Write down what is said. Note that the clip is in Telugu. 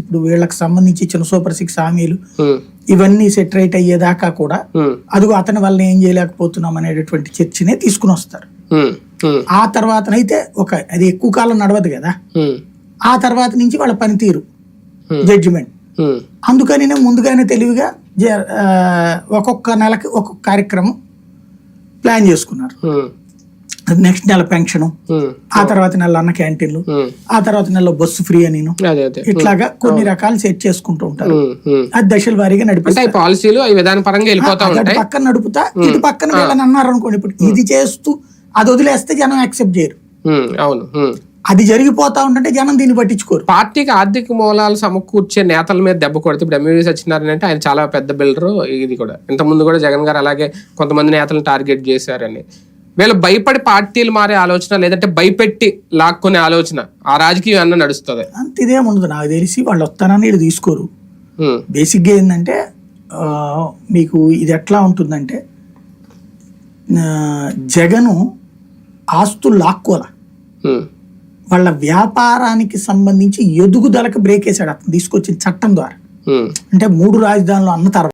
ఇప్పుడు వీళ్ళకి సంబంధించి చిన్న సూపర్ సిక్స్ హామీలు ఇవన్నీ సెటరేట్ అయ్యేదాకా కూడా అదిగో అతని వల్ల ఏం చేయలేకపోతున్నాం అనేటటువంటి చర్చనే తీసుకుని వస్తారు. ఆ తర్వాతనైతే ఒక అది ఎక్కువ కాలం నడవదు కదా. ఆ తర్వాత నుంచి వాళ్ళ పనితీరు. జడ్జిమెంట్ అందుకని ముందుగానే తెలివిగా ఒక్కొక్క నెలకి ఒక్కొక్క కార్యక్రమం ప్లాన్ చేసుకున్నారు. నెక్స్ట్ నెల పెన్షన్ ఆ తర్వాత నెల అన్న క్యాంటీన్లు. ఆ తర్వాత నెలలో బస్సు ఫ్రీ అని ఇట్లాగా కొన్ని రకాలు సెట్ చేసుకుంటూ ఉంటారు. అది దశల వారీగా ఈ పాలసీలు విధాన పరంగా వెళ్ళిపోతా ఉంటాయి. పక్కన నడుపుతా ఇటు పక్కన వీళ్ళని అన్నారు అనుకోండి ఇప్పుడు ఇది చేస్తూ అది వదిలేస్తే జనం యాక్సెప్ట్ చేయరు. అవును. అది జరిగిపోతా ఉంటుంటే జనం దీన్ని పట్టించుకోరు. పార్టీకి ఆర్థిక మూలాలు సమకూర్చే నేతల మీద దెబ్బ కొడితే ఇప్పుడు ఎంఈవి సత్యనారాయణ అంటే ఆయన చాలా పెద్ద బిల్డర్ ఇది కూడా. ఇంత ముందు కూడా జగన్ గారు అలాగే కొంతమంది నేతలను టార్గెట్ చేశారని. వీళ్ళు భయపడి పార్టీలు మారే ఆలోచన లేదంటే భయపెట్టి లాక్కునే ఆలోచన ఆ రాజకీయం అన్న నడుస్తుంది. అంత ఇదేం ఉండదు. నాకు తెలిసి వాళ్ళు వస్తానని వీళ్ళు తీసుకోరు. బేసిక్గా ఏంటంటే మీకు ఇది ఎట్లా ఉంటుందంటే జగను ఆస్తులు లాక్కోల. వాళ్ళ వ్యాపారానికి సంబంధించి ఎదుగుదలకు బ్రేక్ వేసాడు అతను తీసుకొచ్చిన చట్టం ద్వారా. అంటే మూడు రాజధానులు అన్న తర్వాత